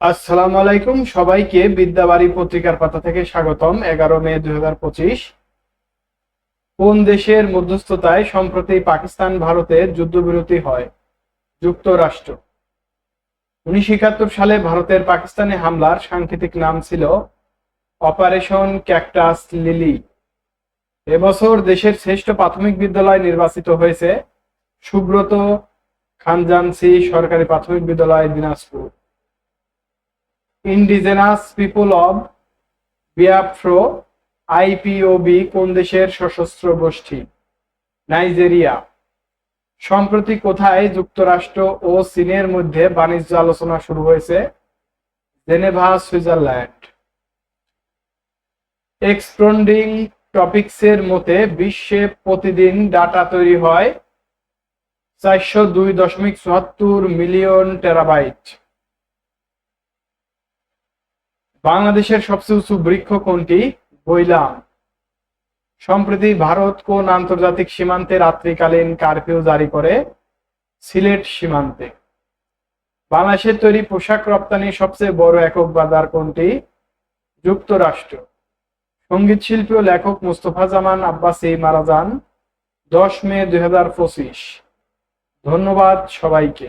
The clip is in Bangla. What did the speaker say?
আসসালামু আলাইকুম সবাইকে বিদ্যাবাড়ি পত্রিকার পাতা থেকে স্বাগতম, এগারো মে দুই হাজার পঁচিশ। কোন দেশের মধ্যস্থতায় সম্প্রতি পাকিস্তান ভারতের যুদ্ধবিরতি হয়? যুক্তরাষ্ট্র। উনিশশো একাত্তর সালে ভারতের পাকিস্তানে হামলার সাংকেতিক নাম ছিল অপারেশন ক্যাকটাস লিলি। এবছর দেশের শ্রেষ্ঠ প্রাথমিক বিদ্যালয় নির্বাচিত হয়েছে সুব্রত খানজানসি সরকারি প্রাথমিক বিদ্যালয় Dinajpur. Indigenous People of Biafra IPOB কোন দেশের সশস্ত্র গোষ্ঠী? নাইজেরিয়া। সম্প্রতি কোথায় যুক্তরাষ্ট্র ও চীনের মধ্যে বাণিজ্য আলোচনা শুরু হয়েছে? Geneva, Switzerland. এক্সপ্লোন্ডিং টপিকসের মতে, বিশ্বে প্রতিদিন ডাটা তৈরি হয় চারশো দুই দশমিক চুয়াত্তর মিলিয়ন টেরাবাইট। বাংলাদেশের সবচেয়ে উঁচু বৃক্ষ কোনটি? বইলাম সম্প্রতি ভারত কোন আন্তর্জাতিক সীমান্তে রাত্রিকালীন কারফিউ জারি করে? সিলেট সীমান্তে। বাংলাদেশের তৈরি পোশাক রপ্তানির সবচেয়ে বড় একক বাজার কোনটি? যুক্তরাষ্ট্র। সংগীত শিল্পী ও লেখক মুস্তফা জামান আব্বাসী মারা যান দশ মে দু হাজার পঁচিশ। ধন্যবাদ সবাইকে।